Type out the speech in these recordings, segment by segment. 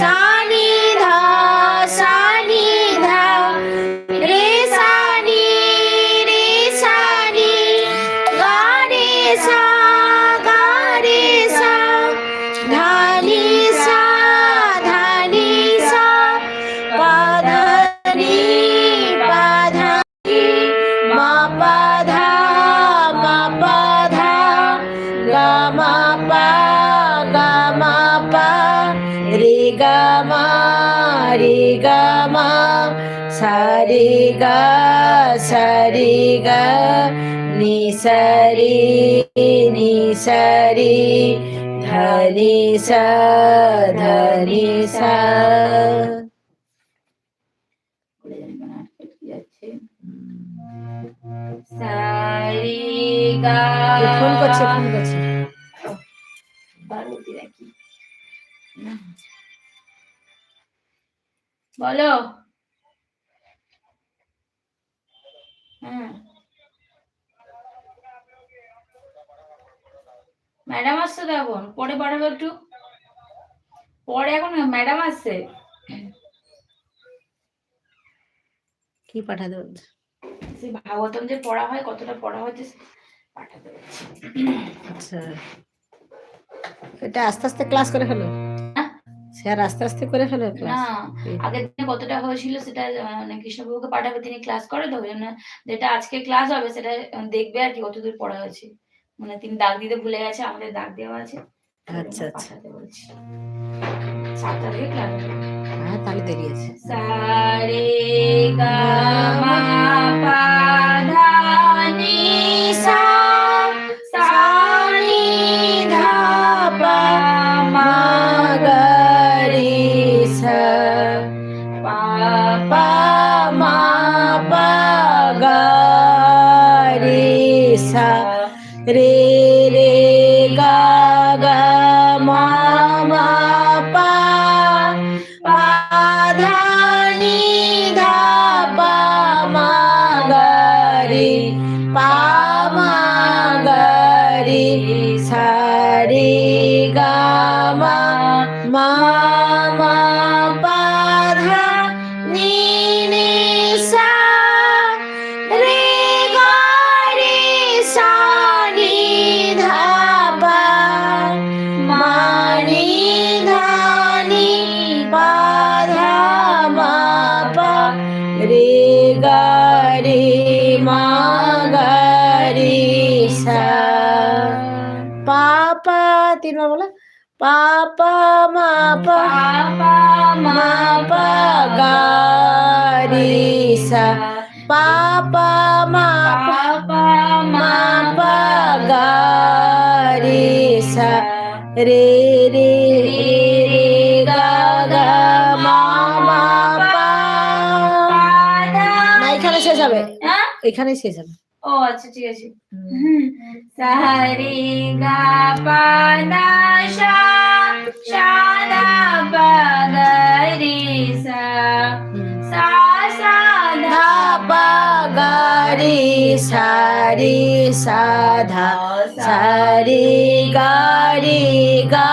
Time. নি সা রে ধা নি সা ধা নি সা সারি গা ফোন করছে ফোন করছে। বারোটি রাখি বলো। হ্যাঁ। ম্যাডাম আসছে তো এখন। পরে পাঠাবো একটু। পরে এখন ম্যাডাম আসছে। কি পাঠাতে বলছে? সে ভাগবতম যে পড়া হয় কতটা পড়া হচ্ছে পাঠাতে আচ্ছা। এটা আস্তে আস্তে ক্লাস করে ফেলো? স্যার আস্তে আস্তে করে ফেলো না ক্লাস আগের দিনে কতটা হয়েছিল সেটা মানে কৃষ্ণবাবুকে পাঠাবে তিনি ক্লাস করে তো ওই জন্য যেটা আজকে ক্লাস হবে সেটা দেখবে আর কি কতদূর পড়া হয়েছে। মানে তিনি দাগ দিতে ভুলে গেছে আমাদের দাগ দেওয়া আছে। আচ্ছা, আচ্ছা। বলছি। সাতটা থেকে ক্লাস হ্যাঁ তাহলে দেরি আছে। সারে গা মা পা ধা নি সা সা পা পা তিনবার বলো পা পা মা পা পা মা পা গা রে সা পা পা মা পা পা মা পা গা রে সা রে রে রে রে গা গা মা মা পা না এখানে শেষ হবে হ্যাঁ এখানেই শেষ হবে ও আচ্ছা ঠিক আছে। সারি গা পা না সা সা দা পা গা রে সা সা সা ধা পা গা রে গা গা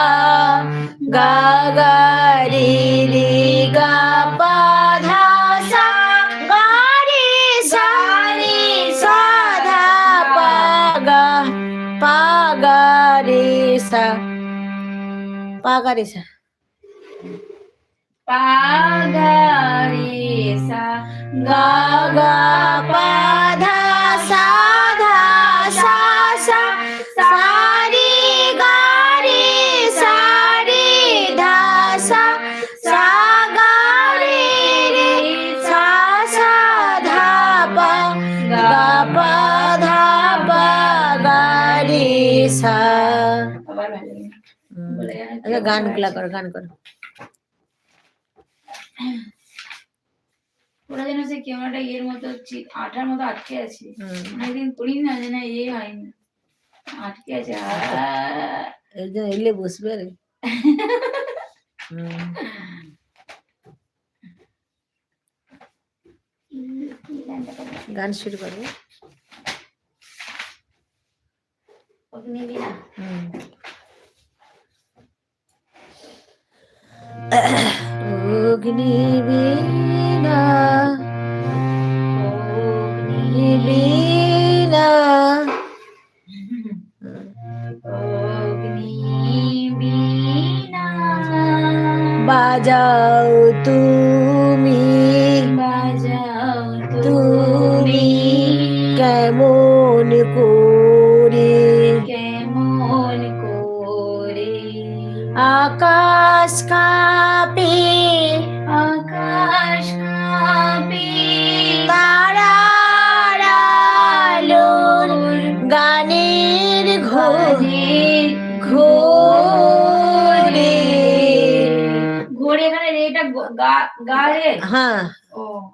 গা গা রে সা পা গা রে সা গা গা পা ধা, সা ধা সা সা সা রে গা আচ্ছা গান আবারগুলা আছে। করো গান করো ওরা যেন সে কেমন একটা ইয়ের মতো চি- আঠার মতো আটকে আছে হুম। অনেকদিন করি না যে না ইয়ে হয়নি আটকে আছে আহ! এই যে এলে বসবে রে হুম। গান শুরু করব ওকে নিবি না হুম অগ্নিবীণা অগ্নি বীণা অগ্নিবীণা বাজাও তুমি আকাশ কাঁপে। আকাশ কাঁপে। তারার আলোর গানের ঘোরে ঘোরে। ঘোরে এখানে এটা গ- হ্যাঁ। ও।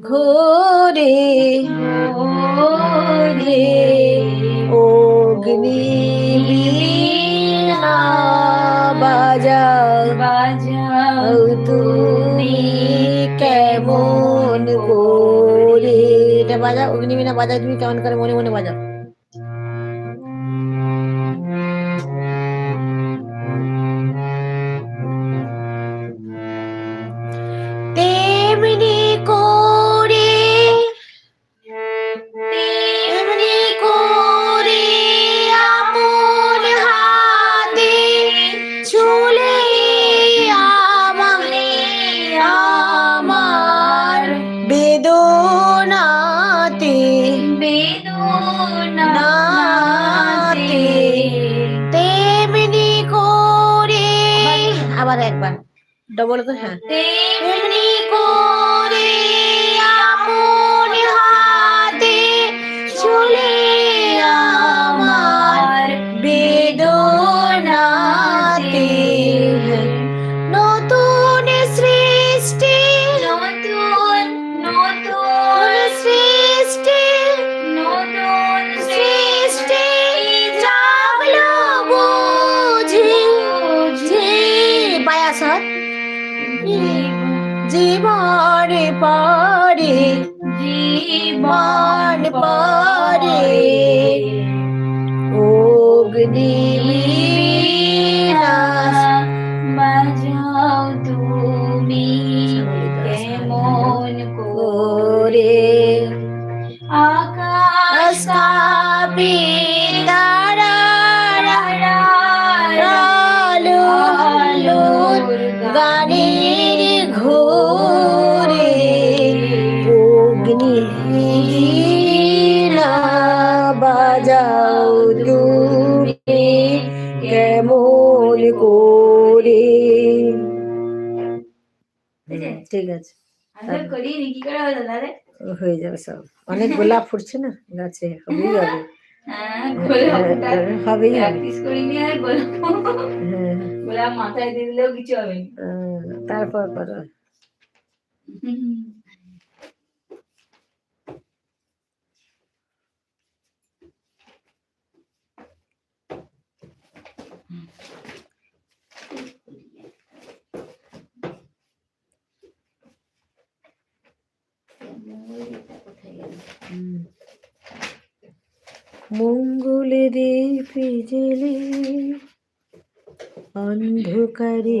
ঘোরে ঘোরে। অগ্নি বাজাও বাজাও তুমি কেমন করে এটা বাজাও অগ্নিবীণা বাজাও তুমি কেমন করে মনে মনে বাজাও? ডবল করে হ্যাঁ। জীবন পরে জীবন পরে অগ্নিবীণা ঠিক আছে। হয়ে যাবে সব। অনেক গোলাপ ফুটছে না গাছে হবেই হবে। হ্যাঁ গোলাপ হবেই হ্যাঁ, মাথায় দিলেও কিছু হবে না। হ্যাঁ, তারপর করো। হুম। মঙ্গলের পিজলে অন্ধকারে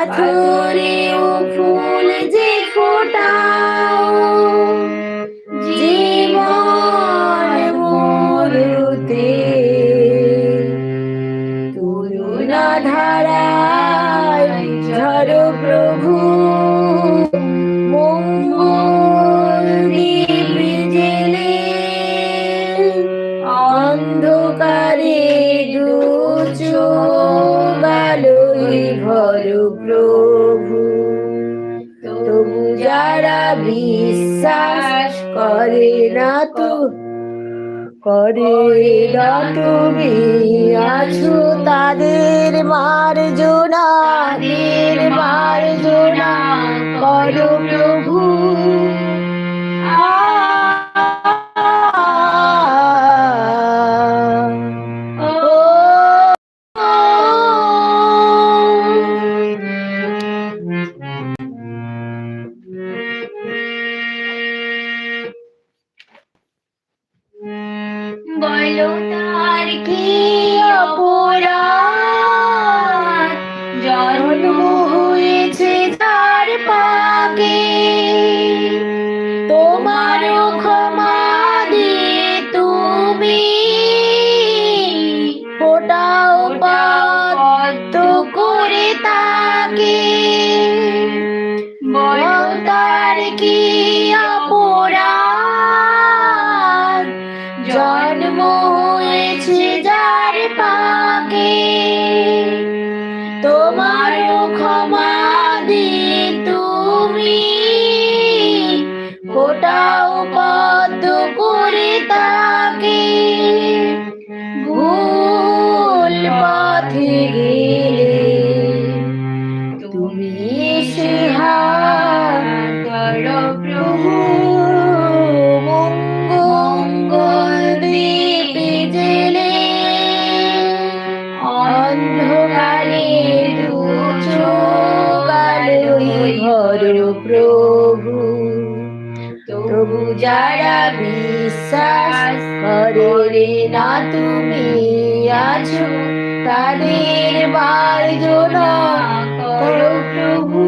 拜拜 করে না তুমি আছো তাদের তাদের জোনা করো না তুমি আছো তাদের মার্জনা করো প্রভু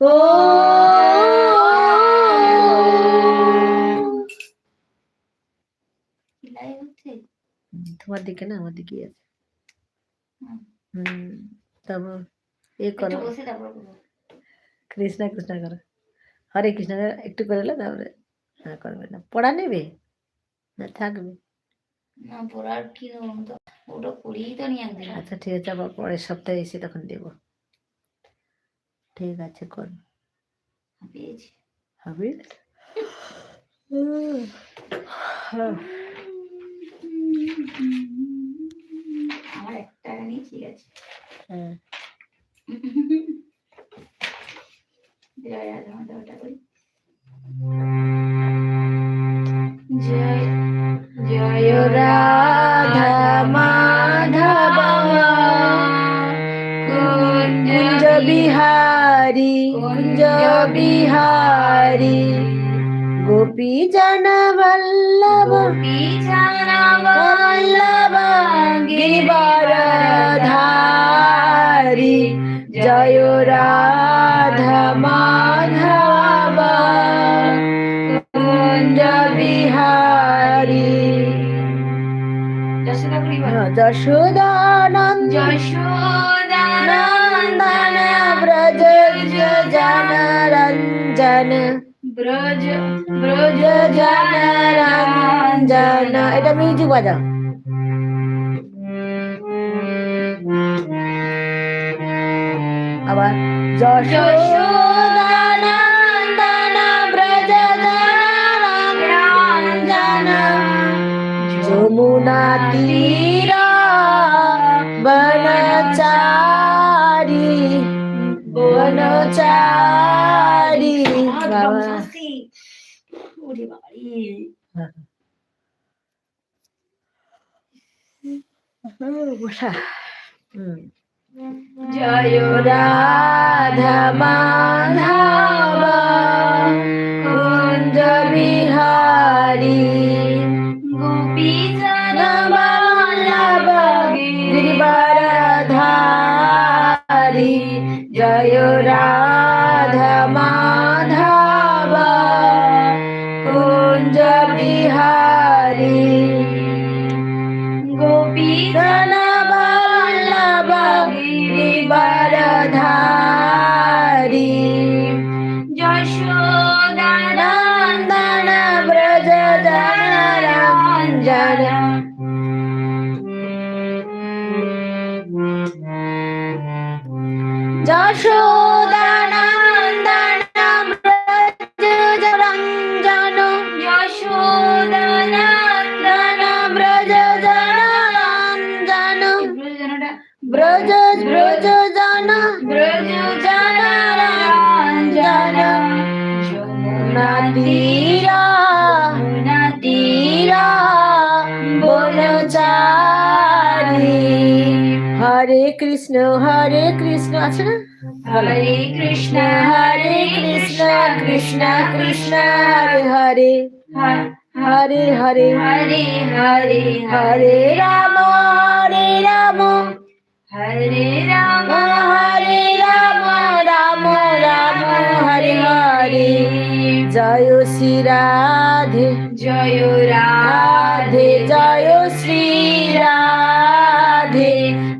ও তোমার দিকে না আমার দিকে আছে হুম। তারপর এ করো বসে তারপর বলব। কৃষ্ণ কৃষ্ণ করো। হরে কৃষ্ণ একটু করে তারপরে হ্যাঁ করবে না। পড়া নেবে? না থাকবে? না পড়ার কি নেব তো ওটা নি আচ্ছা ঠিক আছে আবার পরের সপ্তাহে এসে তখন দেবো। ঠিক আছে কর। হ্যাঁ। আমার এক টাকা ঠিক আছে। হ্যাঁ। জয় রাধা মাধবটা করি জয় জয় রাধা মাধব। কুঞ্জ বিহারি কুঞ্জ বিহারি। গোপী জন বল্লভ। গোপী জানাব বল্লভ গিরিবরধারি জয় রাধা যশোদানন্দ যশোদা নন্দন ব্রজ জন রঞ্জন ব্রজ ব্রজ জন রঞ্জন এটা মিউজিক বাজাও আবার যশোদানন্দন বাবা রে। বসা হুম জয় রাধা মাধব কুঞ্জ বিহারী গোপী Bye. ব্রজ ব্রজ জন ব্রজ রঞ্জন যমুনা তীরা তীরা বনচারি হরে কৃষ্ণ হরে কৃষ্ণ আছে না? হরে কৃষ্ণ হরে কৃষ্ণ কৃষ্ণ কৃষ্ণ হরে হরে হরে। হরে হরে হরে। হরে রাম হরে রাম। হরে রাম হরে রাম রাম রাম হরে হরে। জয় শ্রী রাধে। জয় রাধে। জয় শ্রী রাধে।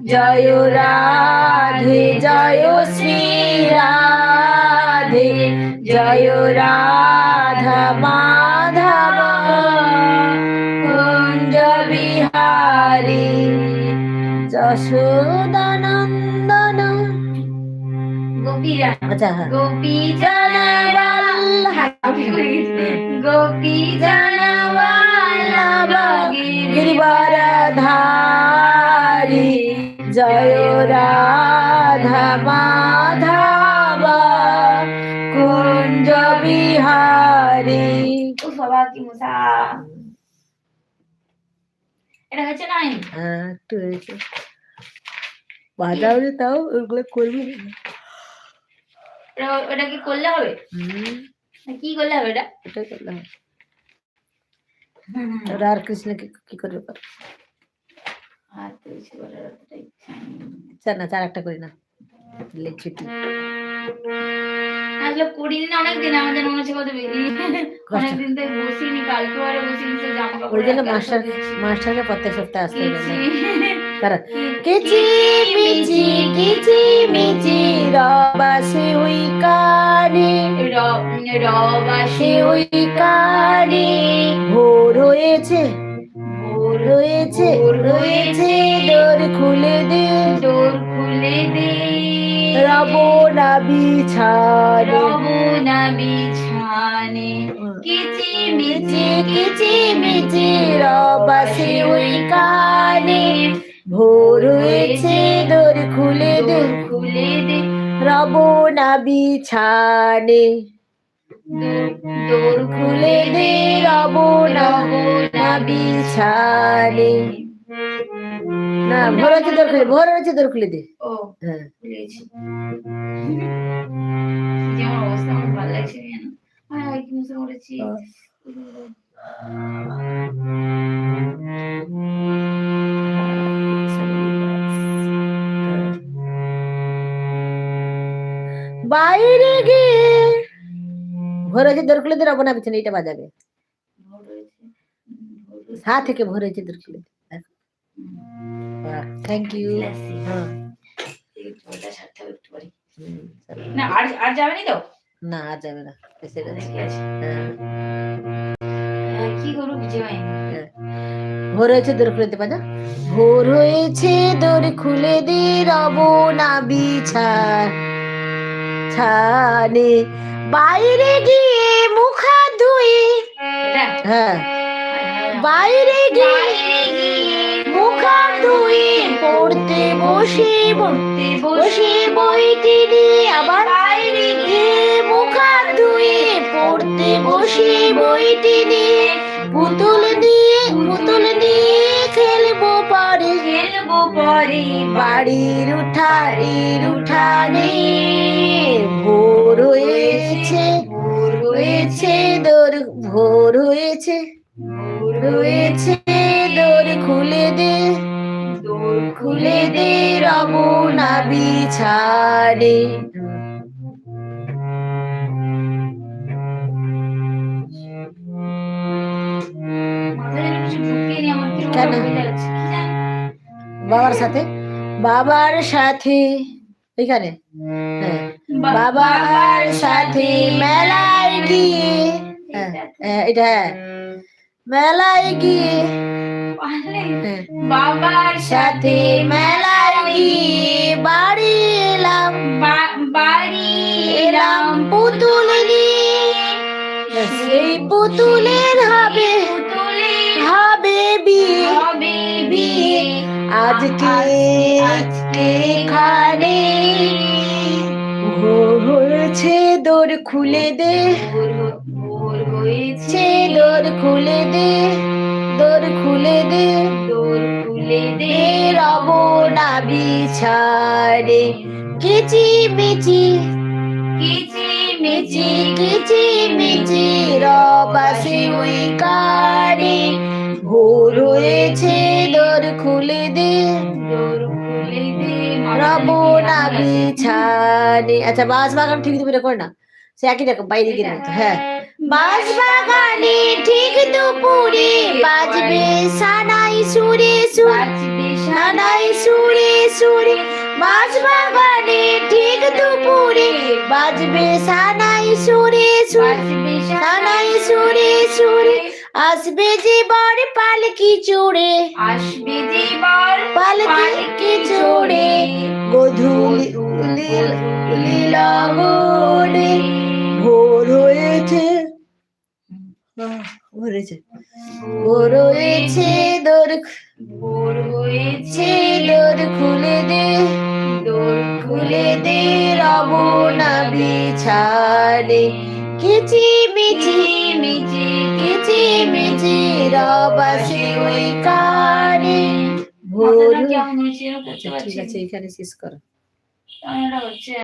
জয় রাধে। জয় শ্রী রাধে। জয় রাধা মাধব। কুঞ্জ বিহারী। যশোদানন্দন গোপীরা গোপী জনবল্লভ গোপী জনবল্লভ গিরিবরধারি জয় রাধা মাধব। কুঞ্জ বিহারী বাবা মশা এটা হচ্ছে নাই হ্যাঁ একটু হয়েছে। বাজাও যে তাও ওগুলো করবি না। এটা- ওটা কি করলে হবে? হুম। না কি করলে হবে এটা ওটাই করলাম ওরা আর কৃষ্ণকে কি করবে কর আর তো কিছু করার অতটা ইচ্ছা নেই। চার না চার একটা করি না। লে ছুটি আসলে করিনি না অনেকদিন আমাদের মনে হচ্ছে কত বেশি। অনেকদিন তো বসিনি কালকে আর বসিনি সে জামা কাপড় ওই জন্য একা মাস্টার সব দিচ্ছি। মাস্টারকে প্রত্যেক সপ্তাহে আসতে হবে কারণ কিচি মিচি কিচি মিচি রবাসে উই কানে। রবাসে উই কানে। ভোর হয়েছে ভোর রয়েছে রয়েছে দোর খুলে দে। ডোর খুলে দে। রব না বিছানে। রবনা বিছানে। কিচি মিচি কিচি মিচি রবাসে উই কানে। ভোর হয়েছে দোর খুলে দে। খুলে দে। রব না বিছানে। ডোর খুলে দে রব না বিছানে। না ভোর হচ্ছে দোর খুলে ভোর হচ্ছে দোর খুলে দে। ও হ্যাঁ। ভুলেছি যে আমার অবস্থা আমার ভালো লাগছে না আর কি মশা করেছি? ভোর হয়েছে দোর খুলে দে রব না এটা বাজাবে। সা থেকে ভোর হয়েছে দোর খুলে থ্যাংক ইউ। হ্যাঁ চলো। না আর আর যাবেনি তো? না আর যাবে না। হ্যাঁ। হ্যাঁ, কি করব বুঝে ভোর হয়েছে দোর খুলে দে বাজা ভোর হয়েছে দোর খুলে দে রব না বিছা ছানে বাইরে গিয়ে মুখ হাত ধুয়ে হ্যাঁ। বাইরে গিয়ে মুখ হাত ধুয়ে পড়তে বসে পড়তে বসে বইটি নিয়ে। আবার বাইরে গিয়ে মুখ হাত ধুয়ে পড়তে বসে বইটি নিয়ে। পরে বাড়ির উঠানের উঠানে ভোর হয়েছে ভোর হয়েছে দোর ভোর হয়েছে ভোর হয়েছে দোর খুলে দে দোর খুলে দে রমনা কীরকম কেন? বাবার সাথে? বাবার সাথে। এখানে হ্যাঁ। বাবার সাথে মেলায় গিয়ে। হ্যাঁ, হ্যাঁ, এটা মেলায় গিয়ে। বাবার সাথে মেলায় গিয়ে বাড়ি এলাম। বাড়ি এলাম পুতুল সেই পুতুলের হবে হবে বিয়ে। হবে বিয়ে। আজকে আজকে এখানে ভোর হয়েছে দোর খুলে দে। ভোর হয়েছে দোর খুলে দে। দোর খুলে দে। দোর খুলে দে। রব না বিছারে। কিচি মিচি কিচি মিচি কিচি মিচি। রবাসে ওই কানে ভোর হয়েছে দোর খুলে দে। দে না বিছানে। আচ্ছা বাঁশ বাগান ঠিক তুমি করে না? সে একই রকম বাইরে গিয়ে হ্যাঁ। বাঁশ বাগানে ঠিক দুপুরে বাজবে সানাই সুরে সুরে। সানাই সুরে সুরে। বাঁশ বাগানে ঠিক দুপুরে বাজবে সানাই সুরে সুরে। সানাই সুরে। সুরে। আসবে যে বর পালকি চড়ে আসবে যে বার পালকি চড়ে গধুলি উলি লগনে ভোর হয়েছে। আহ, ভোর হয়েছে। ভোর হয়েছে দোর ভোর হয়েছে দোর খুলে দে। দোর খুলে দে রব না বিছানে। কিচি মিচি মিচি কিচি মিচি রবাসে ওই কানে। ভোর আচ্ছা, ঠিক আছে এখানে শেষ করো।